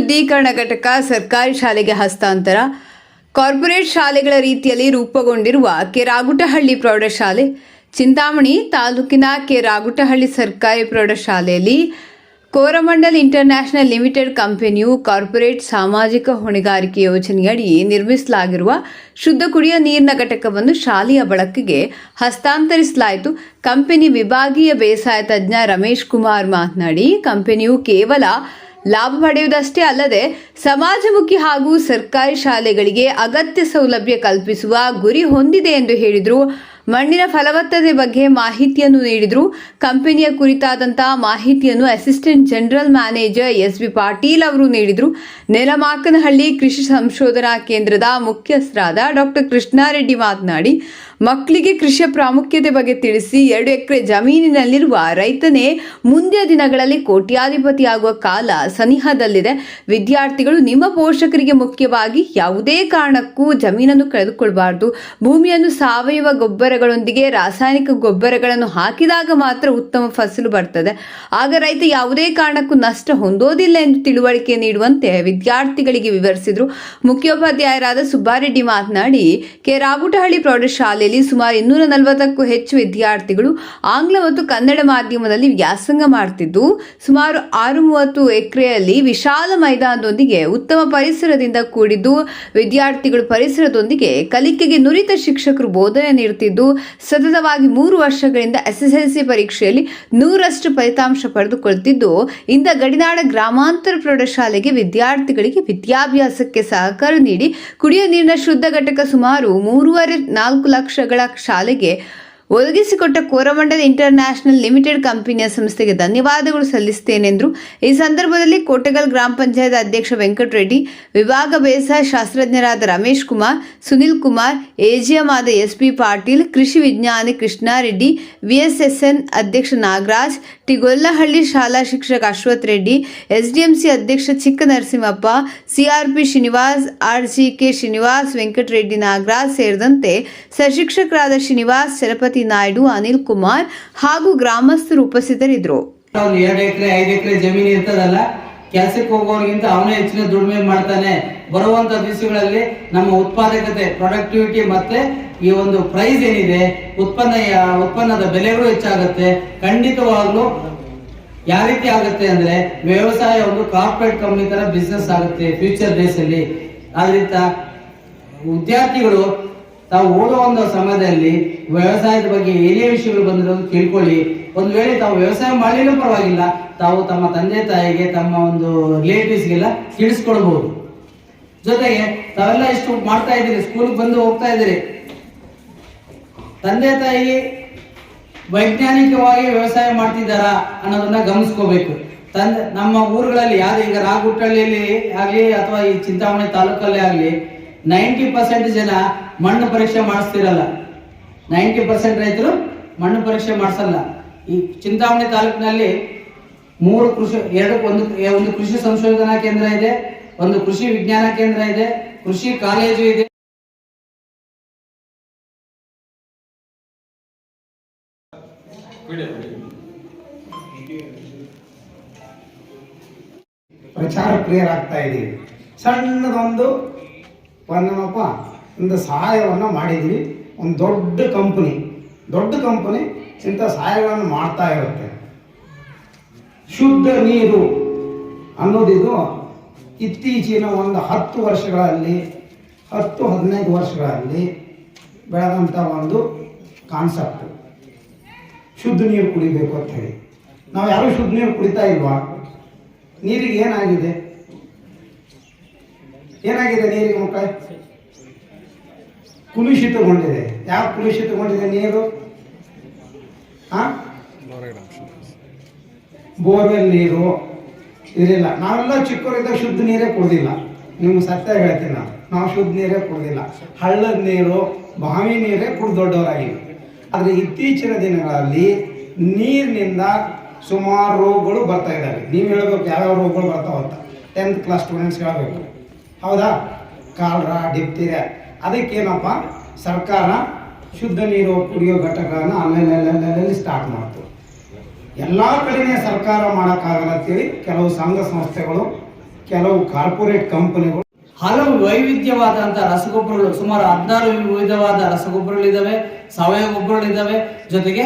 ಶುದ್ಧೀಕರಣ ಘಟಕ ಸರ್ಕಾರಿ ಶಾಲೆಗೆ ಹಸ್ತಾಂತರ. ಕಾರ್ಪೊರೇಟ್ ಶಾಲೆಗಳ ರೀತಿಯಲ್ಲಿ ರೂಪುಗೊಂಡಿರುವ ಕೆರಾಗುಟಹಳ್ಳಿ ಪ್ರೌಢಶಾಲೆ, ಚಿಂತಾಮಣಿ ತಾಲೂಕಿನ ಕೆರಾಗುಟಹಳ್ಳಿ ಸರ್ಕಾರಿ ಪ್ರೌಢಶಾಲೆಯಲ್ಲಿ ಕೋರಮಂಡಲ್ ಇಂಟರ್ನ್ಯಾಷನಲ್ ಲಿಮಿಟೆಡ್ ಕಂಪನಿಯು ಕಾರ್ಪೊರೇಟ್ ಸಾಮಾಜಿಕ ಹೊಣೆಗಾರಿಕೆ ಯೋಜನೆಯಡಿ ನಿರ್ಮಿಸಲಾಗಿರುವ ಶುದ್ಧ ಕುಡಿಯ ನೀರಿನ ಘಟಕವನ್ನು ಶಾಲೆಯ ಬಳಕೆಗೆ ಹಸ್ತಾಂತರಿಸಲಾಯಿತು. ಕಂಪನಿ ವಿಭಾಗೀಯ ಬೇಸಾಯ ತಜ್ಞ ರಮೇಶ್ ಕುಮಾರ್ ಮಾತನಾಡಿ, ಕಂಪನಿಯು ಕೇವಲ ಲಾಭ ಪಡೆಯುವುದಷ್ಟೇ ಅಲ್ಲದೆ ಸಮಾಜಮುಖಿ ಹಾಗೂ ಸರ್ಕಾರಿ ಶಾಲೆಗಳಿಗೆ ಅಗತ್ಯ ಸೌಲಭ್ಯ ಕಲ್ಪಿಸುವ ಗುರಿ ಹೊಂದಿದೆ ಎಂದು ಹೇಳಿದರು ಮಣ್ಣಿನ ಫಲವತ್ತತೆ ಬಗ್ಗೆ ಮಾಹಿತಿಯನ್ನು ನೀಡಿದರು. ಕಂಪನಿಯ ಕುರಿತಾದಂತಹ ಮಾಹಿತಿಯನ್ನು assistant general manager S B Patil ಅವರು ನೀಡಿದರು. ನೆಲಮಾಕನಹಳ್ಳಿ ಕೃಷಿ ಸಂಶೋಧನಾ ಕೇಂದ್ರದ ಮುಖ್ಯಸ್ಥರಾದ ಡಾಕ್ಟರ್ ಕೃಷ್ಣಾರೆಡ್ಡಿ ಮಾತನಾಡಿ, ಮಕ್ಕಳಿಗೆ ಕೃಷಿಯ ಪ್ರಾಮುಖ್ಯತೆ ಬಗ್ಗೆ ತಿಳಿಸಿ ಎರಡು ಎಕರೆ ಜಮೀನಿನಲ್ಲಿರುವ ರೈತನೇ ಮುಂದಿನ ದಿನಗಳಲ್ಲಿ ಕೋಟ್ಯಾಧಿಪತಿಯಾಗುವ ಕಾಲ ಸನಿಹದಲ್ಲಿದೆ. ವಿದ್ಯಾರ್ಥಿಗಳು ನಿಮ್ಮ ಪೋಷಕರಿಗೆ ಮುಖ್ಯವಾಗಿ ಯಾವುದೇ ಕಾರಣಕ್ಕೂ ಜಮೀನನ್ನು ಕಳೆದುಕೊಳ್ಬಾರ್ದು. ಭೂಮಿಯನ್ನು ಸಾವಯವ ಗೊಬ್ಬರಗಳೊಂದಿಗೆ ರಾಸಾಯನಿಕ ಗೊಬ್ಬರಗಳನ್ನು ಹಾಕಿದಾಗ ಮಾತ್ರ ಉತ್ತಮ ಫಸಲು ಬರ್ತದೆ. ಆಗ ರೈತ ಯಾವುದೇ ಕಾರಣಕ್ಕೂ ನಷ್ಟ ಹೊಂದೋದಿಲ್ಲ ಎಂದು ತಿಳುವಳಿಕೆ ನೀಡುವಂತೆ ವಿದ್ಯಾರ್ಥಿಗಳಿಗೆ ವಿವರಿಸಿದರು. ಮುಖ್ಯೋಪಾಧ್ಯಾಯರಾದ ಸುಬ್ಬಾರೆಡ್ಡಿ ಮಾತನಾಡಿ, ಕೆ. ರಾಗುಟಹಳ್ಳಿ ಪ್ರೌಢಶಾಲೆಯಲ್ಲಿ ಸುಮಾರು ಇನ್ನೂರ ನಲವತ್ತಕ್ಕೂ ಹೆಚ್ಚು ವಿದ್ಯಾರ್ಥಿಗಳು ಆಂಗ್ಲ ಮತ್ತು ಕನ್ನಡ ಮಾಧ್ಯಮದಲ್ಲಿ ವ್ಯಾಸಂಗ ಮಾಡ್ತಿದ್ದು, ಸುಮಾರು ಆರು ಮೂವತ್ತು ಎಕರೆಯಲ್ಲಿ ವಿಶಾಲ ಮೈದಾನದೊಂದಿಗೆ ಉತ್ತಮ ಪರಿಸರದಿಂದ ಕೂಡಿದ್ದು, ವಿದ್ಯಾರ್ಥಿಗಳು ಪರಿಸರದೊಂದಿಗೆ ಕಲಿಕೆಗೆ ನುರಿತ ಶಿಕ್ಷಕರು ಬೋಧನೆ ನೀಡುತ್ತಿದ್ದು ಸತತವಾಗಿ ಮೂರು ವರ್ಷಗಳಿಂದ ಎಸ್ಎಸ್ಎಲ್ಸಿ ಪರೀಕ್ಷೆಯಲ್ಲಿ ನೂರಷ್ಟು ಫಲಿತಾಂಶ ಪಡೆದುಕೊಳ್ಳುತ್ತಿದ್ದು, ಇಂದ ಗಡಿನಾಡ ಗ್ರಾಮಾಂತರ ಪ್ರೌಢಶಾಲೆಗೆ ವಿದ್ಯಾರ್ಥಿಗಳಿಗೆ ವಿದ್ಯಾಭ್ಯಾಸಕ್ಕೆ ಸಹಕಾರ ನೀಡಿ ಕುಡಿಯುವ ನೀರಿನ ಶುದ್ಧ ಘಟಕ ಸುಮಾರು ಮೂರುವರೆ ನಾಲ್ಕು ಲಕ್ಷಗಳ ಶಾಲೆಗೆ ಒದಗಿಸಿಕೊಟ್ಟ ಕೋರಮಂಡಲ್ ಇಂಟರ್ನ್ಯಾಷನಲ್ ಲಿಮಿಟೆಡ್ ಕಂಪನಿಯ ಸಂಸ್ಥೆಗೆ ಧನ್ಯವಾದಗಳು ಸಲ್ಲಿಸುತ್ತೇನೆಂದರು. ಈ ಸಂದರ್ಭದಲ್ಲಿ ಕೋಟೆಗಲ್ ಗ್ರಾಮ ಪಂಚಾಯತ್ ಅಧ್ಯಕ್ಷ ವೆಂಕಟರೆಡ್ಡಿ ವಿಭಾಗ ಬೇಸಾಯ ಶಾಸ್ತ್ರಜ್ಞರಾದ ರಮೇಶ್ ಕುಮಾರ್, ಸುನಿಲ್ ಕುಮಾರ್ ಎಜಿಎಂ ಆದ ಎಸ್ ಪಿ ಪಾಟೀಲ್, ಕೃಷಿ ವಿಜ್ಞಾನಿ ಕೃಷ್ಣಾರೆಡ್ಡಿ ವಿಎಸ್ಎಸ್ಎನ್ ಅಧ್ಯಕ್ಷ ನಾಗರಾಜ್ ಟಿಗೊಲ್ಲಹಳ್ಳಿ ಶಾಲಾ ಶಿಕ್ಷಕ ಅಶ್ವಥ್ ರೆಡ್ಡಿ, ಎಸ್ಡಿಎಂಸಿ ಅಧ್ಯಕ್ಷ ಚಿಕ್ಕ ನರಸಿಂಹಪ್ಪ ಸಿಆರ್ಪಿ ಶ್ರೀನಿವಾಸ್, ಆರ್ಜಿಕೆ ಶ್ರೀನಿವಾಸ್, ವೆಂಕಟರೆಡ್ಡಿ ನಾಗರಾಜ್ ಸೇರಿದಂತೆ ಸಶಿಕ್ಷಕರಾದ ಶ್ರೀನಿವಾಸ್ ಚಲಪತಿ ನಾಯ್ಡು, ಅನಿಲ್ ಕುಮಾರ್ ಹಾಗೂ ಗ್ರಾಮಸ್ಥರು ಉಪಸ್ಥಿತರಿದ್ದರು. ಕೆಲ್ಸಕ್ಕೆ ಹೋಗೋರ್ಗಿಂತ ಅವನೇ ಹೆಚ್ಚಿನ ದುಡಿಮೆ ಮಾಡ್ತಾನೆ. ಬರುವಂತ ದಿವಸಗಳಲ್ಲಿ ನಮ್ಮ ಉತ್ಪಾದಕತೆ ಪ್ರೊಡಕ್ಟಿವಿಟಿ ಮತ್ತೆ ಈ ಒಂದು ಪ್ರೈಸ್ ಏನಿದೆ, ಉತ್ಪನ್ನ ಉತ್ಪನ್ನದ ಬೆಲೆಗಳು ಹೆಚ್ಚಾಗುತ್ತೆ. ಖಂಡಿತವಾಗ್ಲೂ ಯಾವ ರೀತಿ ಆಗುತ್ತೆ ಅಂದ್ರೆ ವ್ಯವಸಾಯ ಒಂದು ಕಾರ್ಪೊರೇಟ್ ಕಂಪ್ನಿ ತರ ಬಿಸ್ನೆಸ್ ಆಗುತ್ತೆ ಫ್ಯೂಚರ್ ಡೇಸ್ ಅಲ್ಲಿ. ಆದ್ರಿಂದ ವಿದ್ಯಾರ್ಥಿಗಳು ತಾವು ಓದುವ ಒಂದು ಸಮಯದಲ್ಲಿ ವ್ಯವಸಾಯದ ಬಗ್ಗೆ ಏನೇ ವಿಷಯಗಳು ಬಂದಿರೋದು ತಿಳ್ಕೊಳ್ಳಿ. ಒಂದು ವೇಳೆ ತಾವು ವ್ಯವಸಾಯ ಮಾಡಲಿಲ್ಲ ಪರವಾಗಿಲ್ಲ, ತಾವು ತಮ್ಮ ತಂದೆ ತಾಯಿಗೆ, ತಮ್ಮ ಒಂದು ರಿಲೇಟಿವ್ಸ್ಗೆಲ್ಲ ತಿಳಿಸ್ಕೊಳ್ಬಹುದು ಜೊತೆಗೆ ತಾವೆಲ್ಲ ಇಷ್ಟು ಮಾಡ್ತಾ ಇದ್ದೀರಿ ಸ್ಕೂಲ್ಗೆ ಬಂದು ಹೋಗ್ತಾ ಇದ್ದೀರಿ. ತಂದೆ ತಾಯಿ ವೈಜ್ಞಾನಿಕವಾಗಿ ವ್ಯವಸಾಯ ಮಾಡ್ತಿದ್ದಾರಾ ಅನ್ನೋದನ್ನ ಗಮನಿಸ್ಕೋಬೇಕು. ತಂದೆ, ನಮ್ಮ ಊರುಗಳಲ್ಲಿ ಯಾರು ಈಗ ರಾಗುಟ್ಟಳ್ಳಿಯಲ್ಲಿ ಆಗಲಿ ಅಥವಾ ಈ ಚಿಂತಾಮಣಿ ತಾಲೂಕಲ್ಲೇ ಆಗಲಿ ನೈಂಟಿ ಪರ್ಸೆಂಟ್ ಜನ ಮಣ್ಣು ಪರೀಕ್ಷೆ ಮಾಡಿಸ್ತಿರಲ್ಲ. ನೈಂಟಿ ಪರ್ಸೆಂಟ್ ರೈತರು ಮಣ್ಣು ಪರೀಕ್ಷೆ ಮಾಡಿಸಲ್ಲ. ಈ ಚಿಂತಾಮಣಿ ತಾಲೂಕಿನಲ್ಲಿ ಮೂರು ಕೃಷಿ, ಎರಡು, ಒಂದು ಒಂದು ಕೃಷಿ ಸಂಶೋಧನಾ ಕೇಂದ್ರ ಇದೆ, ಒಂದು ಕೃಷಿ ವಿಜ್ಞಾನ ಕೇಂದ್ರ ಇದೆ, ಕೃಷಿ ಕಾಲೇಜು ಇದೆ. ಪ್ರಚಾರ ಪ್ರಿಯರಾಗ್ತಾ ಇದ್ದೀವಿ. ಸಣ್ಣದೊಂದು ಒಂದು ಸಹಾಯವನ್ನು ಮಾಡಿದ್ವಿ ಒಂದು ದೊಡ್ಡ ಕಂಪನಿ ದೊಡ್ಡ ಕಂಪನಿ ಇಂಥ ಸಹಾಯಗಳನ್ನು ಮಾಡ್ತಾ ಇರುತ್ತೆ. ಶುದ್ಧ ನೀರು ಅನ್ನೋದಿದು ಇತ್ತೀಚಿನ ಒಂದು ಹತ್ತು ವರ್ಷಗಳಲ್ಲಿ, ಹತ್ತು ಹದಿನೈದು ವರ್ಷಗಳಲ್ಲಿ ಬೆಳೆದಂಥ ಒಂದು ಕಾನ್ಸೆಪ್ಟ್ ಶುದ್ಧ ನೀರು ಕುಡಿಬೇಕು ಅಂತ ಹೇಳಿ. ನಾವು ಯಾರು ಶುದ್ಧ ನೀರು ಕುಡಿತಾ ಇಲ್ವಾ? ನೀರಿಗೆ ಏನಾಗಿದೆ? ಏನಾಗಿದೆ ನೀರಿಗೆ ಮಕ್ಕಳ? ಕುಲುಷಿತಗೊಂಡಿದೆ. ಯಾವ ಕುಲುಷಿತಗೊಂಡಿದೆ ನೀರು? ಬೋರ್ವೆಲ್ ನೀರು ಇರಲಿಲ್ಲ ನಾವೆಲ್ಲ ಚಿಕ್ಕವರಿದ್ದಾಗ ಶುದ್ಧ ನೀರೇ ಕುಡ್ದಿಲ್ಲ. ನಿಮ್ಗೆ ಸತ್ಯ ಹೇಳ್ತೀನಿ ನಾನು. ನಾವು ಶುದ್ಧ ನೀರೇ ಕುಡ್ದಿಲ್ಲ. ಹಳ್ಳದ ನೀರು, ಬಾವಿ ನೀರೇ ಕುಡ್ದು ದೊಡ್ಡವರಾಗಿ ಆದರೆ ಇತ್ತೀಚಿನ ದಿನಗಳಲ್ಲಿ ನೀರಿನಿಂದ ಸುಮಾರು ರೋಗಗಳು ಬರ್ತಾ ಇದ್ದಾವೆ ನೀವು ಹೇಳ್ಬೇಕು ಯಾವ್ಯಾವ ರೋಗಗಳು ಬರ್ತಾವ ಅಂತ. ಟೆಂತ್ ಕ್ಲಾಸ್ ಸ್ಟೂಡೆಂಟ್ಸ್ ಹೇಳಬೇಕು. ಹೌದಾ? ಕಾಲ್ರ, ಡಿಪ್ತೀರಿಯಾ. ಅದಕ್ಕೇನಪ್ಪ? ಸರ್ಕಾರ ಶುದ್ಧ ನೀರು ಕುಡಿಯೋ ಘಟಕಗಳನ್ನು ಅಲ್ಲಲ್ಲಲ್ಲಲ್ಲಲ್ಲಿ ಸ್ಟಾರ್ಟ್ ಮಾಡ್ತು ಎಲ್ಲ ಕಡೆನೇ ಸರ್ಕಾರ ಮಾಡೋಕ್ಕಾಗಲ್ಲ ಅಂತೇಳಿ ಕೆಲವು ಸಂಘ ಸಂಸ್ಥೆಗಳು, ಕೆಲವು ಕಾರ್ಪೊರೇಟ್ ಕಂಪನಿಗಳು ಹಲವು ವೈವಿಧ್ಯವಾದಂಥ ರಸಗೊಬ್ಬರಗಳು, ಸುಮಾರು ಹದಿನಾರು ವಿವಿಧವಾದ ರಸಗೊಬ್ಬರಗಳಿದ್ದಾವೆ ಸಾವಯವ ಗೊಬ್ಬರಗಳಿದ್ದಾವೆ ಜೊತೆಗೆ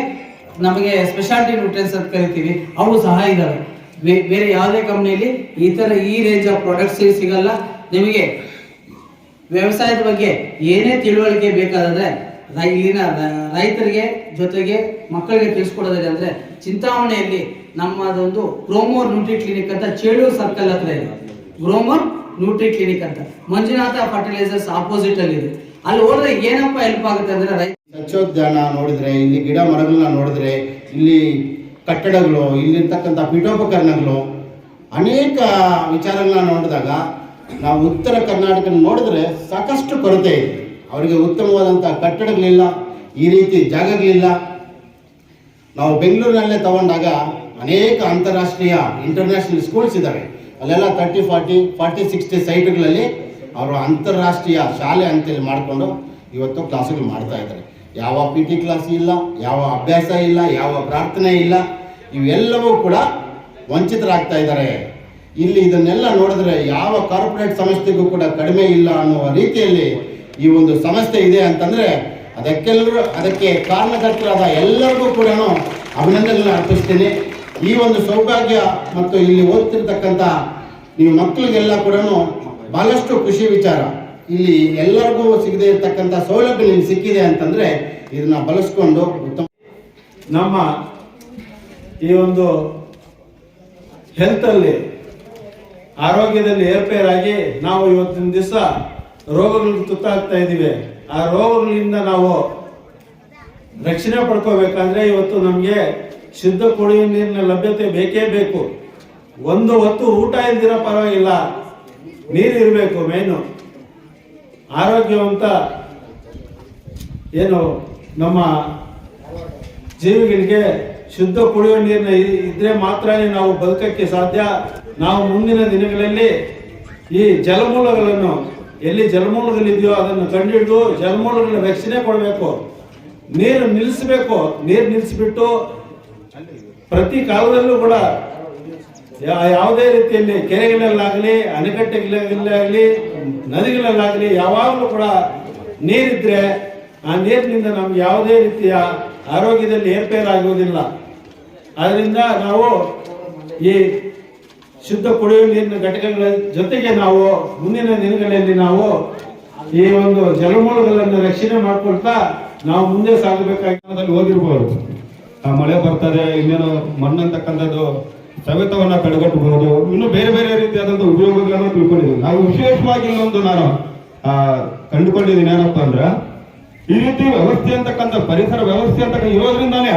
ನಮಗೆ ಸ್ಪೆಷಾಲಿಟಿ ನ್ಯೂಟ್ರಿಯನ್ಸ್ ಅಂತ ಕರಿತೀವಿ, ಅವು ಸಹ ಇದ್ದಾವೆ ಬೇರೆ ಯಾವುದೇ ಕಂಪ್ನಿಯಲ್ಲಿ ಈ ಥರ ಈ ರೇಂಜ್ ಆಫ್ ಪ್ರಾಡಕ್ಟ್ಸ್ ಸಿಗಲ್ಲ. ನಿಮಗೆ ವ್ಯವಸಾಯದ ಬಗ್ಗೆ ಏನೇ ತಿಳುವಳಿಕೆ ಬೇಕಾದರೆ ಇಲ್ಲಿನ ರೈತರಿಗೆ ಜೊತೆಗೆ ಮಕ್ಕಳಿಗೆ ತಿಳಿಸ್ಕೊಡೋದಿದೆ ಅಂದ್ರೆ ಚಿಂತಾಮಣಿಯಲ್ಲಿ ನಮ್ಮದೊಂದು ಗ್ರೋಮೋರ್ ನ್ಯೂಟ್ರಿ ಕ್ಲಿನಿಕ್ ಅಂತ ಚೇಳೂರು ಸರ್ಕಲ್ ಹತ್ರ ಇದೆ. ಗ್ರೋಮೋರ್ ನ್ಯೂಟ್ರಿ ಕ್ಲಿನಿಕ್ ಅಂತ. ಮಂಜುನಾಥ ಫರ್ಟಿಲೈಸರ್ಸ್ ಆಪೋಸಿಟ್ ಅಲ್ಲಿ ಇದೆ. ಅಲ್ಲಿ ಹೋದ್ರೆ ಏನಪ್ಪ ಹೆಲ್ಪ್ ಆಗುತ್ತೆ ಅಂದ್ರೆ ರೈತ ಸಸ್ಯೋದ್ಯಾನ ನೋಡಿದ್ರೆ, ಇಲ್ಲಿ ಗಿಡ ಮರಗಳನ್ನ ನೋಡಿದ್ರೆ, ಇಲ್ಲಿ ಕಟ್ಟಡಗಳು ಇಲ್ಲಿರ್ತಕ್ಕಂಥ ಪೀಠೋಪಕರಣಗಳು, ಅನೇಕ ವಿಚಾರಗಳನ್ನ ನೋಡಿದಾಗ, ನಾವು ಉತ್ತರ ಕರ್ನಾಟಕ ನೋಡಿದ್ರೆ ಸಾಕಷ್ಟು ಕೊರತೆ ಇದೆ. ಅವರಿಗೆ ಉತ್ತಮವಾದಂಥ ಕಟ್ಟಡಗಳಿಲ್ಲ, ಈ ರೀತಿ ಜಾಗಗಳಿಲ್ಲ. ನಾವು ಬೆಂಗಳೂರಿನಲ್ಲೇ ತಗೊಂಡಾಗ ಅನೇಕ ಅಂತಾರಾಷ್ಟ್ರೀಯ ಇಂಟರ್ನ್ಯಾಷನಲ್ ಸ್ಕೂಲ್ಸ್ ಇದ್ದಾವೆ ಅಲ್ಲೆಲ್ಲ ತರ್ಟಿ ಫಾರ್ಟಿ ಫಾರ್ಟಿ ಸಿಕ್ಸ್ಟಿ ಸೈಟ್ಗಳಲ್ಲಿ ಅವರು ಅಂತಾರಾಷ್ಟ್ರೀಯ ಶಾಲೆ ಅಂತೇಳಿ ಮಾಡಿಕೊಂಡು ಇವತ್ತು ಕ್ಲಾಸುಗಳು ಮಾಡ್ತಾ ಇದ್ದಾರೆ. ಯಾವ ಪಿ ಟಿ ಕ್ಲಾಸ್ ಇಲ್ಲ, ಯಾವ ಅಭ್ಯಾಸ ಇಲ್ಲ, ಯಾವ ಪ್ರಾರ್ಥನೆ ಇಲ್ಲ, ಇವೆಲ್ಲವೂ ಕೂಡ ವಂಚಿತರಾಗ್ತಾ ಇದ್ದಾರೆ. ಇಲ್ಲಿ ಇದನ್ನೆಲ್ಲ ನೋಡಿದ್ರೆ ಯಾವ ಕಾರ್ಪೊರೇಟ್ ಸಂಸ್ಥೆಗೂ ಕೂಡ ಕಡಿಮೆ ಇಲ್ಲ ಅನ್ನುವ ರೀತಿಯಲ್ಲಿ ಈ ಒಂದು ಸಮಸ್ಯೆ ಇದೆ ಅಂತಂದ್ರೆ ಅದಕ್ಕೆಲ್ಲರೂ ಅದಕ್ಕೆ ಕಾರಣಕರ್ತರಾದ ಎಲ್ಲರಿಗೂ ಕೂಡ ಅಭಿನಂದನೆಗಳನ್ನು ಅರ್ಪಿಸ್ತೀನಿ. ಈ ಒಂದು ಸೌಭಾಗ್ಯ ಮತ್ತು ಇಲ್ಲಿ ಓದ್ತಿರ್ತಕ್ಕಂಥ ನೀವು ಮಕ್ಕಳಿಗೆಲ್ಲ ಕೂಡ ಬಹಳಷ್ಟು ಖುಷಿ ವಿಚಾರ. ಇಲ್ಲಿ ಎಲ್ಲರಿಗೂ ಸಿಗದೇ ಇರತಕ್ಕಂಥ ಸೌಲಭ್ಯ ನಿಮ್ಗೆ ಸಿಕ್ಕಿದೆ ಅಂತಂದ್ರೆ ಇದನ್ನ ಬಳಸ್ಕೊಂಡು ಉತ್ತಮ ನಮ್ಮ ಈ ಒಂದು ಹೆಲ್ತಲ್ಲಿ ಆರೋಗ್ಯದಲ್ಲಿ ಏರ್ಪೇರಾಗಿ ನಾವು ಇವತ್ತಿನ ದಿವಸ ರೋಗಗಳಿಗೆ ತುತ್ತಾಗ್ತಾ ಇದ್ದೀವಿ. ಆ ರೋಗಗಳಿಂದ ನಾವು ರಕ್ಷಣೆ ಪಡ್ಕೋಬೇಕಂದ್ರೆ ಇವತ್ತು ನಮಗೆ ಶುದ್ಧ ಕುಡಿಯುವ ನೀರಿನ ಲಭ್ಯತೆ ಬೇಕೇ ಬೇಕು. ಒಂದು ಹೊತ್ತು ಊಟ ಇಲ್ದಿರೋ ಪರವಾಗಿಲ್ಲ. ನೀರು ಇರಬೇಕು ಮೇನು ಆರೋಗ್ಯವಂತ ಏನು ನಮ್ಮ ಜೀವಿಗಳಿಗೆ ಶುದ್ಧ ಕುಡಿಯುವ ನೀರಿನ ಇದ್ರೆ ಮಾತ್ರನೇ ನಾವು ಬದುಕಕ್ಕೆ ಸಾಧ್ಯ. ನಾವು ಮುಂದಿನ ದಿನಗಳಲ್ಲಿ ಈ ಜಲಮೂಲಗಳನ್ನು ಎಲ್ಲಿ ಜಲಮೂಲಗಳಿದೆಯೋ ಅದನ್ನು ಕಂಡುಹಿಡಿದು ಜಲಮೂಲಗಳ ರಕ್ಷಣೆ ಕೊಡಬೇಕು. ನೀರು ನಿಲ್ಲಿಸಬೇಕು. ನೀರು ನಿಲ್ಲಿಸಿಬಿಟ್ಟು ಪ್ರತಿ ಕಾಲದಲ್ಲೂ ಕೂಡ ಯಾವುದೇ ರೀತಿಯಲ್ಲಿ ಕೆರೆಗಳಲ್ಲಾಗಲಿ, ಅಣೆಕಟ್ಟೆಗಳಲ್ಲಾಗಲಿ, ನದಿಗಳಲ್ಲಾಗಲಿ, ಯಾವಾಗಲೂ ಕೂಡ ನೀರಿದ್ರೆ ಆ ನೀರಿನಿಂದ ನಮ್ಗೆ ಯಾವುದೇ ರೀತಿಯ ಆರೋಗ್ಯದಲ್ಲಿ ಏರ್ಪೇರಾಗುವುದಿಲ್ಲ. ಅದರಿಂದ ನಾವು ಈ ಶುದ್ಧ ಕುಡಿಯುವ ನೀರಿನ ಘಟಕಗಳ ಜೊತೆಗೆ ನಾವು ಮುಂದಿನ ದಿನಗಳಲ್ಲಿ ನಾವು ಈ ಒಂದು ಜಲಮೂಲಗಳನ್ನು ರಕ್ಷಣೆ ಮಾಡ್ಕೊಳ್ತಾ ನಾವು ಮುಂದೆ ಸಾಗಬೇಕಾಗಿ ಹೋಗಿರ್ಬೋದು. ಆ ಮಳೆ ಬರ್ತದೆ, ಇನ್ನೇನು ಮಣ್ಣಂತಕ್ಕಂಥದ್ದು ಸವೆತವನ್ನ ತಡೆಗಟ್ಟಬಹುದು ಇನ್ನು ಬೇರೆ ಬೇರೆ ರೀತಿಯಾದಂಥ ಉಪಯೋಗಗಳನ್ನು ತಿಳ್ಕೊಂಡಿದ್ದೀನಿ ನಾವು ವಿಶೇಷವಾಗಿ ಇನ್ನೊಂದು ನಾನು ಕಂಡುಕೊಂಡಿದ್ದೀನಿ ಏನಪ್ಪ ಅಂದ್ರೆ, ಈ ರೀತಿ ವ್ಯವಸ್ಥೆ ಅಂತಕ್ಕಂಥ ಪರಿಸರ ವ್ಯವಸ್ಥೆ ಅಂತಕ್ಕಂಥ ಇರೋದ್ರಿಂದಾನೇ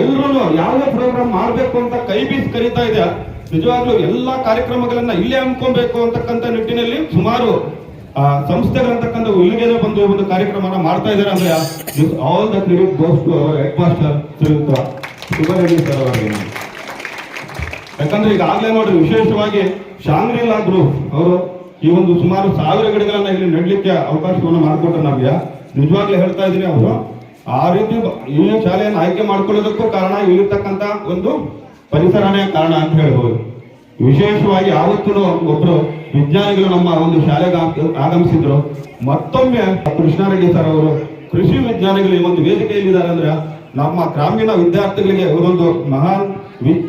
ಎಲ್ಲರೂ ಯಾವುದೇ ಪ್ರೋಗ್ರಾಮ್ ಮಾಡಬೇಕು ಅಂತ ಕೈ ಬೀಸಿ ಕರೀತಾ ಇದೆ ನಿಜವಾಗ್ಲೂ ಎಲ್ಲಾ ಕಾರ್ಯಕ್ರಮಗಳನ್ನ ಇಲ್ಲೇ ಹಮ್ಮಿಕೊಬೇಕು ಅಂತಕ್ಕಂಥ ನಿಟ್ಟಿನಲ್ಲಿ ಸುಮಾರು, ಆ ಸಂಸ್ಥೆಗಳಂತಕ್ಕಂಥ ಇಲ್ಲಿಗೆ ಬಂದು ಒಂದು ಕಾರ್ಯಕ್ರಮನ ಮಾಡ್ತಾ ಇದ್ದಾರೆ ಅಂದ್ರೆ all the credit head master Shriyuta Subbareddy sir ಅವರಿಗೆ. ಯಾಕಂದ್ರೆ ಈಗಾಗಲೇ ನೋಡ್ರಿ, ವಿಶೇಷವಾಗಿ ಶಾಂಗ್ರಿಲಾ ಗ್ರೂಪ್ ಅವರು ಈ ಒಂದು ಸುಮಾರು ಸಾವಿರ ಗಿಡಗಳನ್ನ ಇಲ್ಲಿ ನೆಡ್ಲಿಕ್ಕೆ ಅವಕಾಶವನ್ನು ಮಾಡಿಕೊಟ್ರು ನಮ್ಗೆ. ನಿಜವಾಗ್ಲೂ ಹೇಳ್ತಾ ಇದ್ದೀನಿ ಅವರು, ಆ ರೀತಿ ಈ ಶಾಲೆಯನ್ನು ಆಯ್ಕೆ ಮಾಡ್ಕೊಳ್ಳೋದಕ್ಕೂ ಕಾರಣ ಇಲ್ಲಿರ್ತಕ್ಕಂಥ ಒಂದು ಪರಿಸರನೇ ಕಾರಣ ಅಂತ ಹೇಳ್ಬೋದು. ವಿಶೇಷವಾಗಿ ಯಾವತ್ತೂ ಒಬ್ರು ವಿಜ್ಞಾನಿಗಳು ನಮ್ಮ ಒಂದು ಶಾಲೆಗೆ ಆಗ- ಆಗಮಿಸಿದ್ರು. ಮತ್ತೊಮ್ಮೆ ಕೃಷ್ಣಾರೆಡ್ಡಿ ಸರ್ ಅವರು ಕೃಷಿ ವಿಜ್ಞಾನಿಗಳು ಈ ಒಂದು ವೇದಿಕೆಯಲ್ಲಿದ್ದಾರೆ ಅಂದ್ರೆ ನಮ್ಮ ಗ್ರಾಮೀಣ ವಿದ್ಯಾರ್ಥಿಗಳಿಗೆ ಇವರೊಂದು ಮಹಾನ್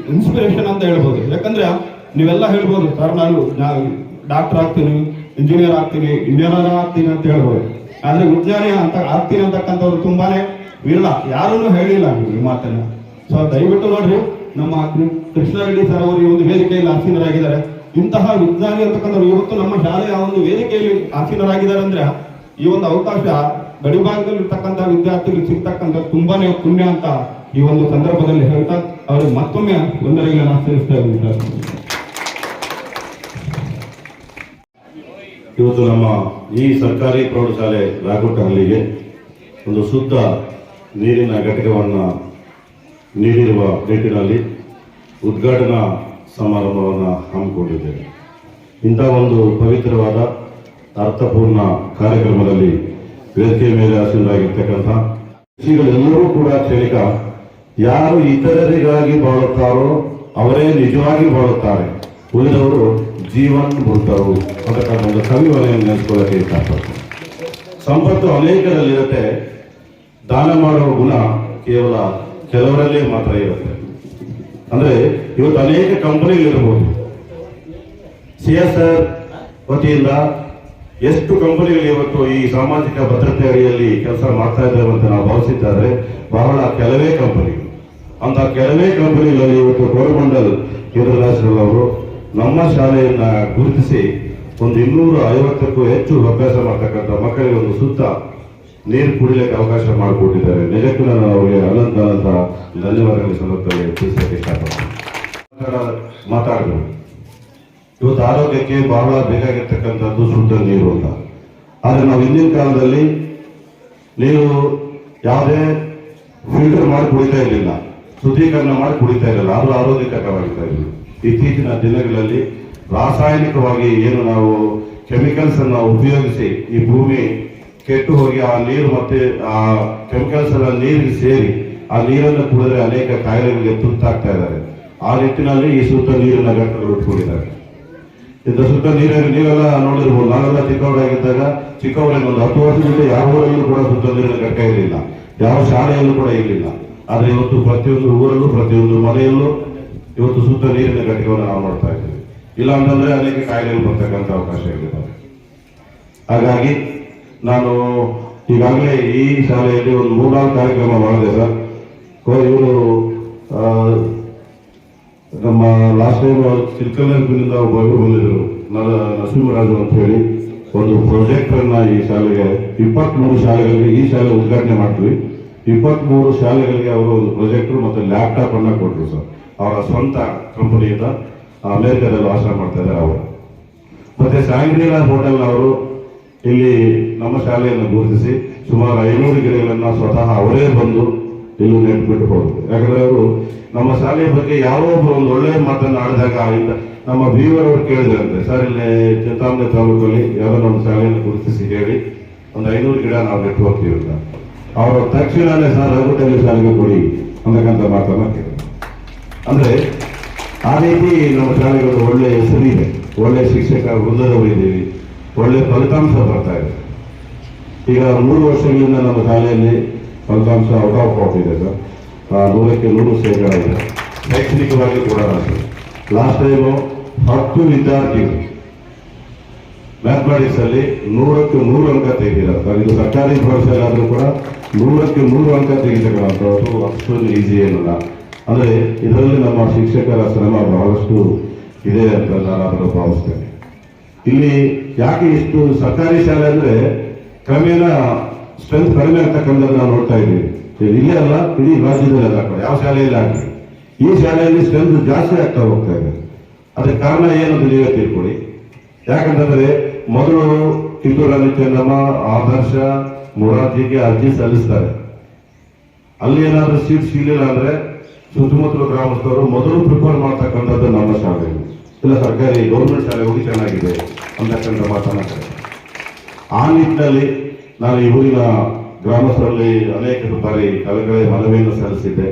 ಇನ್ಸ್ಪಿರೇಷನ್ ಅಂತ ಹೇಳ್ಬೋದು. ಯಾಕಂದ್ರೆ ನೀವೆಲ್ಲ ಹೇಳ್ಬೋದು, ಸರ್, ನಾನು ಡಾಕ್ಟರ್ ಆಗ್ತೀನಿ ಇಂಜಿನಿಯರ್ ಆಗ್ತೀನಿ ಇಂಜಿನಿಯರ್ ಆಗ್ತೀನಿ ಅಂತ ಹೇಳ್ಬೋದು. ಆದ್ರೆ ವಿಜ್ಞಾನಿ ಅಂತ, ಆಗ್ತೀನಿ ಅಂತಕ್ಕಂಥವ್ರು ತುಂಬಾನೇ ಇಲ್ಲ. ಯಾರೂ ಹೇಳಿಲ್ಲ ಈ ಮಾತನ್ನ. ಸೊ ದಯವಿಟ್ಟು ನೋಡ್ರಿ ನಮ್ಮ ಕೃಷ್ಣಾರೆಡ್ಡಿ ಸರ್ ಅವರು ಈ ಒಂದು ವೇದಿಕೆಯಲ್ಲಿ ಆಸೀನರಾಗಿದ್ದಾರೆ. ಇಂತಹ ವಿಜ್ಞಾನಿ ಅಂತಕ್ಕಂಥವ್ರು ಇವತ್ತು ನಮ್ಮ ಶಾಲೆಯ ಒಂದು ವೇದಿಕೆಯಲ್ಲಿ ಆಸೀನರಾಗಿದ್ದಾರೆ ಅಂದ್ರೆ ಈ ಒಂದು ಅವಕಾಶ ಗಡಿಭಾಗದಲ್ಲಿ ಇರ್ತಕ್ಕಂತಹ ವಿದ್ಯಾರ್ಥಿಗಳಿಗೆ ಸಿಗ್ತಕ್ಕಂಥ ತುಂಬಾನೇ ಪುಣ್ಯ ಅಂತ ಈ ಒಂದು ಸಂದರ್ಭದಲ್ಲಿ ಹೇಳ್ತಾ ಅವರು ಮತ್ತೊಮ್ಮೆ ಒಂದರಿಗೆ ನಾನು ಸೇರಿಸ್ತಾ ಇವತ್ತು ನಮ್ಮ ಈ ಸರ್ಕಾರಿ ಪ್ರೌಢಶಾಲೆ ರಾಗೋಟಹಳ್ಳಿಗೆ ಒಂದು ಶುದ್ಧ ನೀರಿನ ಘಟಕವನ್ನು ನೀಡಿರುವ ಭೇಟಿನಲ್ಲಿ ಉದ್ಘಾಟನಾ ಸಮಾರಂಭವನ್ನು ಹಮ್ಮಿಕೊಂಡಿದ್ದೇವೆ. ಇಂಥ ಒಂದು ಪವಿತ್ರವಾದ, ಅರ್ಥಪೂರ್ಣ ಕಾರ್ಯಕ್ರಮದಲ್ಲಿ ವೇದಿಕೆಯ ಮೇಲೆ ಆಸೀನರಾಗಿರ್ತಕ್ಕಂಥ ಶ್ರೀಗಳೆಲ್ಲರೂ ಕೂಡ ಕ್ಷಣಿಕ ಯಾರು ಇತರರಿಗಾಗಿ ಬಾಳುತ್ತಾರೋ ಅವರೇ ನಿಜವಾಗಿ ಬಾಳುತ್ತಾರೆ. ಉಳಿದವರು ಜೀವನ್ ಮುರ್ತವು ಅಂತಕ್ಕಂಥ ಒಂದು ಕವಿವನೆಯನ್ನು ನೆನೆಸ್ಕೊಳ್ಳೋಕೆ ಇಷ್ಟಪಡ್ತಾರೆ ಸಂಪತ್ತು ಅನೇಕರಲ್ಲಿರುತ್ತೆ. ದಾನ ಮಾಡುವ ಗುಣ ಕೇವಲ ಕೆಲವರಲ್ಲೇ ಮಾತ್ರ ಇರುತ್ತೆ. ಅಂದ್ರೆ ಇವತ್ತು ಅನೇಕ ಕಂಪನಿಗಳಿರ್ಬೋದು. ಸಿ ಎಸ್ ಆರ್ ವತಿಯಿಂದ ಎಷ್ಟು ಕಂಪನಿಗಳು ಇವತ್ತು ಈ ಸಾಮಾಜಿಕ ಭದ್ರತೆ ಅಡಿಯಲ್ಲಿ ಕೆಲಸ ಮಾಡ್ತಾ ಇದ್ದೇವೆ ಅಂತ ನಾವು ಭಾವಿಸಿದ್ದಾರೆ, ಬಹಳ ಕೆಲವೇ ಕಂಪನಿಗಳು. ಅಂತ ಕೆಲವೇ ಕಂಪನಿಗಳಲ್ಲಿ ಇವತ್ತು ಕೋರಮಂಡಲ್ ಅವರು ನಮ್ಮ ಶಾಲೆಯನ್ನ ಗುರುತಿಸಿ ಒಂದು ಇನ್ನೂರ ಐವತ್ತಕ್ಕೂ ಹೆಚ್ಚು ಅಭ್ಯಾಸ ಮಾಡ್ತಕ್ಕಂಥ ಮಕ್ಕಳಿಗೆ ಒಂದು ಸುತ್ತ ನೀರು ಕುಡಿಲಿಕ್ಕೆ ಅವಕಾಶ ಮಾಡಿಕೊಟ್ಟಿದ್ದಾರೆ. ನಿಜಕ್ಕೂ ನಾನು ಅವರಿಗೆ ಅನಂತ ಅನಂತ ಧನ್ಯವಾದಗಳು ಸಂದರ್ಭದಲ್ಲಿ ತಿಳಿಸಲಿಕ್ಕೆ ಇಷ್ಟಪಡ್ತೀನಿ. ಮಾತಾಡಿದ್ರು ಇವತ್ತು ಆರೋಗ್ಯಕ್ಕೆ ಬಹಳ ಬೇಕಾಗಿರ್ತಕ್ಕಂಥದ್ದು ಶುದ್ಧ ನೀರು ಅಂತ. ಆದರೆ ನಾವು ಹಿಂದಿನ ಕಾಲದಲ್ಲಿ ನೀರು ಯಾವುದೇ ಫಿಲ್ಟರ್ ಮಾಡಿ ಕುಡಿತಾ ಇರಲಿಲ್ಲ. ಶುದ್ಧೀಕರಣ ಮಾಡಿ ಕುಡಿತಾ ಇರಲಿಲ್ಲ. ಅದು ಆರೋಗ್ಯಕರವಾಗಿರ್ತಾ ಇರಲಿಲ್ಲ ಇತ್ತೀಚಿನ ದಿನಗಳಲ್ಲಿ ರಾಸಾಯನಿಕವಾಗಿ ಏನು ನಾವು ಕೆಮಿಕಲ್ಸ್ ಅನ್ನು ಉಪಯೋಗಿಸಿ ಈ ಭೂಮಿ ಕೆಟ್ಟು ಹೋಗಿ ಆ ನೀರು ಮತ್ತೆ ಆ ಕೆಮಿಕಲ್ಸ್ ಎಲ್ಲ ನೀರಿಗೆ ಸೇರಿ ಆ ನೀರನ್ನು ಕುಡಿದ್ರೆ ಅನೇಕ ಕಾಯಿಲೆಗಳಿಗೆ ತುತ್ತಾಗ್ತಾ ಇದ್ದಾರೆ. ಆ ನಿಟ್ಟಿನಲ್ಲಿ ಈ ಶುದ್ಧ ನೀರಿನ ಘಟಕಗಳು ಇಟ್ಕೊಂಡಿದ್ದಾರೆ ಇಂಥ ಶುದ್ಧ ನೀರಿನ ನೀವೆಲ್ಲ ನೋಡಿರ್ಬೋದು. ನಾವೆಲ್ಲ ಚಿಕ್ಕವರಾಗಿದ್ದಾಗ ಚಿಕ್ಕವರಾಗಿ ಒಂದು ಹತ್ತು ವರ್ಷದಿಂದ ಯಾವ ಊರಲ್ಲೂ ಕೂಡ ಸುತ್ತ ನೀರಿನ ಘಟಕ ಇರಲಿಲ್ಲ. ಯಾವ ಶಾಲೆಯಲ್ಲೂ ಕೂಡ ಇರಲಿಲ್ಲ. ಆದ್ರೆ ಇವತ್ತು ಪ್ರತಿಯೊಂದು ಊರಲ್ಲೂ, ಪ್ರತಿಯೊಂದು ಮನೆಯಲ್ಲೂ ಇವತ್ತು ಶುದ್ಧ ನೀರಿನ ಘಟಕವನ್ನು ನಾವು ನೋಡ್ತಾ ಇದ್ದೀವಿ. ಇಲ್ಲ ಅಂತಂದ್ರೆ ಅನೇಕ ಕಾಯಿಲೆಗಳು ಬರ್ತಕ್ಕಂಥ ಅವಕಾಶಗಳಿದ್ದಾವೆ. ಹಾಗಾಗಿ ನಾನು ಈಗಾಗಲೇ ಈ ಶಾಲೆಯಲ್ಲಿ ಒಂದು ಮೂರ್ನಾಲ್ಕು ಕಾರ್ಯಕ್ರಮ ಮಾಡಿದೆ ಸರ್. ಇವರು ನಮ್ಮ ಲಾಸ್ಟ್ ಟೈಮ್ ಚಿಲ್ಕಲ್ನಿಂದ ಒಬ್ಬರು ಬಂದಿದ್ರು ನರ ನರಸಿಂಹರಾಜು ಅಂತ ಹೇಳಿ. ಒಂದು ಪ್ರಾಜೆಕ್ಟ್ ಅನ್ನ ಈ ಶಾಲೆಗೆ, ಇಪ್ಪತ್ಮೂರು ಶಾಲೆಗಳಿಗೆ ಈ ಶಾಲೆ ಉದ್ಘಾಟನೆ ಮಾಡ್ತೀವಿ. ಇಪ್ಪತ್ತ್ಮೂರು ಶಾಲೆಗಳಿಗೆ ಅವರು ಒಂದು ಪ್ರೊಜೆಕ್ಟ್ರು ಮತ್ತು ಲ್ಯಾಪ್ಟಾಪ್ ಅನ್ನ ಕೊಟ್ಟರು ಸರ್. ಅವರ ಸ್ವಂತ ಕಂಪನಿಯಿಂದ ಅಮೆರಿಕದಲ್ಲಿ ವಾಸ ಮಾಡ್ತಾ ಇದ್ದಾರೆ ಅವರು. ಮತ್ತೆ ಸಾಂಗ್ರೀಲಾ ಹೋಟೆಲ್ ಅವರು ಇಲ್ಲಿ ನಮ್ಮ ಶಾಲೆಯನ್ನು ಗುರುತಿಸಿ ಸುಮಾರು ಐನೂರು ಗಿಡಗಳನ್ನು ಸ್ವತಃ ಅವರೇ ಬಂದು ಇಲ್ಲಿ ನೆಟ್ಬಿಟ್ಟು ಹೋದ್ರು. ಯಾಕಂದ್ರೆ ಅವರು ನಮ್ಮ ಶಾಲೆಯ ಬಗ್ಗೆ ಯಾರೋ ಒಬ್ಬರು ಒಂದು ಒಳ್ಳೆ ಮಾತನ್ನು ಆಡಿದಾಗ ಇಂದ ನಮ್ಮ ಬೀವರ್ ಅವರು ಕೇಳಿದ್ರಂತೆ, ಸರ್, ಇಲ್ಲಿ ಚಿಂತಾಮಣಿ ತಾಲೂಕಲ್ಲಿ ಯಾವ್ದೋ ನಮ್ಮ ಶಾಲೆಯನ್ನು ಗುರುತಿಸಿ ಹೇಳಿ, ಒಂದು ಐನೂರು ಗಿಡ ನಾವು ನೆಟ್ಟು ಹೋಗ್ತೀವಿ ಅಂತ. ಅವರು ತಕ್ಷಣನೇ, ಸರ್ ರಘುಟಲ್ಲಿ ಶಾಲೆಗೆ ಕೊಡಿ ಅನ್ನಕ್ಕಂಥ ಮಾತನ್ನ ಕೇಳಿ ಅಂದ್ರೆ ಆ ರೀತಿ ನಮ್ಮ ಶಾಲೆಗಳು ಒಳ್ಳೆ ಹೆಸರಿದೆ. ಒಳ್ಳೆ ಶಿಕ್ಷಕ ವೃದ್ಧರವರಿದ್ದೀವಿ ಒಳ್ಳೆ ಫಲಿತಾಂಶ ಬರ್ತಾ ಇದೆ. ಈಗ ಮೂರು ವರ್ಷಗಳಿಂದ ನಮ್ಮ ಶಾಲೆಯಲ್ಲಿ ಫಲಿತಾಂಶ ಔಟ್ ಆಫ್ ಔಟ್ ಇದೆ ಸರ್. ನೂರಕ್ಕೆ ನೂರು ಶೇಕಡ ಇದೆ ಶೈಕ್ಷಣಿಕವಾಗಿ ಕೂಡ ಲಾಸ್ಟ್ ಟೈಮು ಹತ್ತು ವಿದ್ಯಾರ್ಥಿಗಳು ಮ್ಯಾಥಮೆಟಿಕ್ಸ್ ಅಲ್ಲಿ ನೂರಕ್ಕೆ ನೂರು ಅಂಕ ತೆಗೆದಿದ್ದಾರೆ. ಸರ್, ಇದು ಸರ್ಕಾರಿ ಪ್ರೌಢಶಾಲೆ ಆದರೂ ಕೂಡ ನೂರಕ್ಕೆ ನೂರು ಅಂಕ ತೆಗಿತಕ್ಕಂಥದ್ದು ಅಷ್ಟೊಂದು ಈಸಿ ಏನಲ್ಲ. ಅಂದರೆ ಇದರಲ್ಲಿ ನಮ್ಮ ಶಿಕ್ಷಕರ ಶ್ರಮ ಬಹಳಷ್ಟು ಇದೆ ಅಂತ ನಾನು ಅದನ್ನು ಭಾವಿಸ್ತೇನೆ. ಇಲ್ಲಿ ಯಾಕೆ ಇಷ್ಟು ಸರ್ಕಾರಿ ಶಾಲೆ ಅಂದ್ರೆ ಕ್ರಮೇಣ ಸ್ಟ್ರೆಂತ್ ಕಡಿಮೆ ಆಗ್ತಕ್ಕಂಥದ್ದು ನಾವು ನೋಡ್ತಾ ಇದ್ದೀವಿ. ಇದು ಇಲ್ಲೇ ಅಲ್ಲ, ಇಡೀ ರಾಜ್ಯದಲ್ಲಿ ಯಾವ ಶಾಲೆಯಲ್ಲಿ ಆಗಲಿ ಈ ಶಾಲೆಯಲ್ಲಿ ಸ್ಟ್ರೆಂತ್ ಜಾಸ್ತಿ ಆಗ್ತಾ ಹೋಗ್ತಾ ಇದೆ. ಅದಕ್ಕೆ ಕಾರಣ ಏನು ಅಂತ ನೀವೇ ತಿಳ್ಕೊಳ್ಳಿ. ಯಾಕಂತಂದ್ರೆ ಮೊದಲು ಕಿತ್ತೂರಲ್ಲಿ ಚೆನ್ನಮ್ಮ ಆದರ್ಶ, ಮೊರಾರ್ಜಿಗೆ ಅರ್ಜಿ ಸಲ್ಲಿಸ್ತಾರೆ. ಅಲ್ಲಿ ಏನಾದ್ರೂ ಸೀಟ್ ಸಿಗಲಿಲ್ಲ ಅಂದ್ರೆ ಸುತ್ತಮುತ್ತಲ ಗ್ರಾಮಸ್ಥರು ಮೊದಲು ಪ್ರಿಫರ್ ಮಾಡ್ತಕ್ಕಂಥದ್ದು ಇಲ್ಲ ಸರ್ಕಾರಿ ಗೌರ್ಮೆಂಟ್ ಶಾಲೆ ಹೋಗಿ ಚೆನ್ನಾಗಿದೆ ಅಂತಕ್ಕಂಥ ಮಾತನಾಡ್ತಾರೆ ಆ ನಿಟ್ಟಿನಲ್ಲಿ ನಾನು ಈ ಊರಿನ ಗ್ರಾಮಸ್ಥರಲ್ಲಿ ಅನೇಕ ಬಾರಿ ಕಲೆಗಳೇ ಮನವಿಯನ್ನು ಸಲ್ಲಿಸಿದ್ದೆ.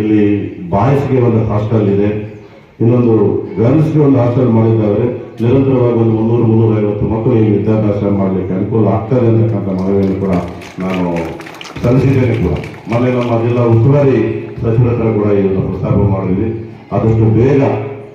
ಇಲ್ಲಿ ಬಾಯ್ಸ್ಗೆ ಒಂದು ಹಾಸ್ಟೆಲ್ ಇದೆ. ಇನ್ನೊಂದು ಗರ್ಲ್ಸ್ಗೆ ಒಂದು ಹಾಸ್ಟೆಲ್ ಮಾಡಿದ್ದಾರೆ ನಿರಂತರವಾಗಿ ಒಂದು ಮುನ್ನೂರು, ಮುನ್ನೂರ ಐವತ್ತು ಮಕ್ಕಳು ಈ ವಿದ್ಯಾಭ್ಯಾಸ ಮಾಡಲಿಕ್ಕೆ ಅನುಕೂಲ ಆಗ್ತದೆ ಅಂತಕ್ಕಂಥ ಮನವಿಯನ್ನು ಕೂಡ ನಾನು ಸಲ್ಲಿಸಿದ್ದೇನೆ ಕೂಡ. ಮೊನ್ನೆ ನಮ್ಮ ಜಿಲ್ಲಾ ಉಸ್ತುವಾರಿ ಸಚಿವರ ಕೂಡ ಇದನ್ನು ಪ್ರಸ್ತಾಪ ಮಾಡಿದ್ವಿ. ಆದಷ್ಟು ಬೇಗ